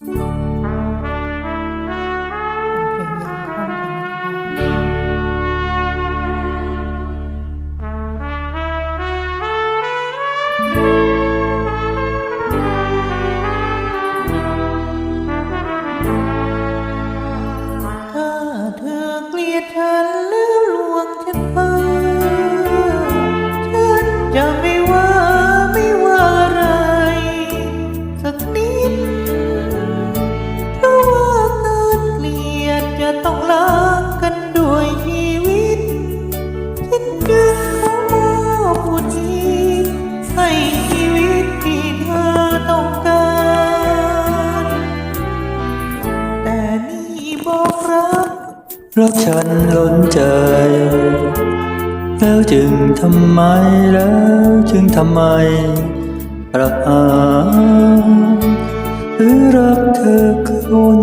เรักฉันล้นใจ แล้วจึงทำไมแล้วจึงทำไมรักหาหรือรักเธอคน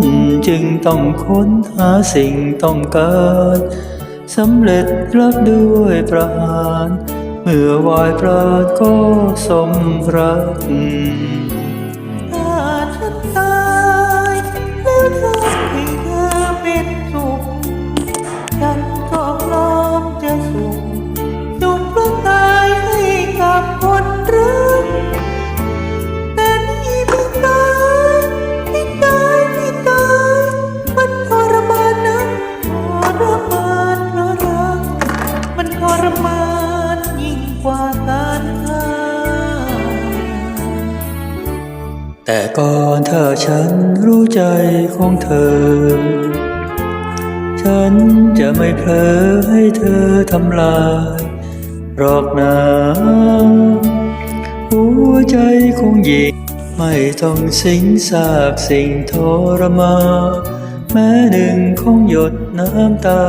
จึงต้องค้นหาสิ่งต้องการสำเร็จรักด้วยประหาร เมื่อวายปราณก็สมรัก แต่ก่อนถ้าฉันรู้ใจของเธอ ฉันจะไม่เพลอให้เธอทำลายหรอกนะหัวใจคงหยิกไม่ต้องสิงซากสิ่งทรมานแม้หนึ่งคงหยดน้ำตา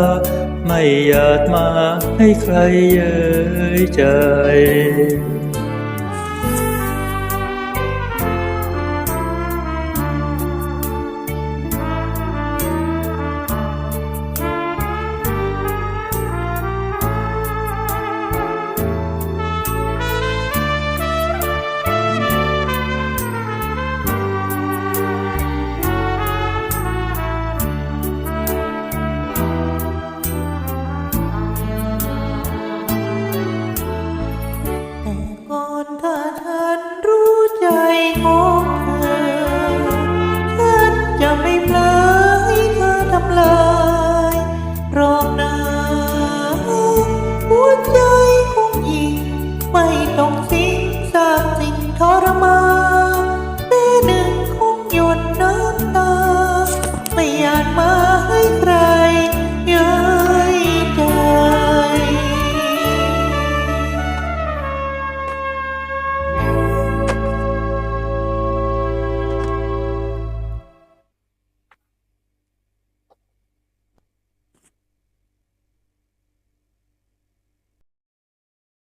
ไม่อยากมาให้ใครเย้ยใจ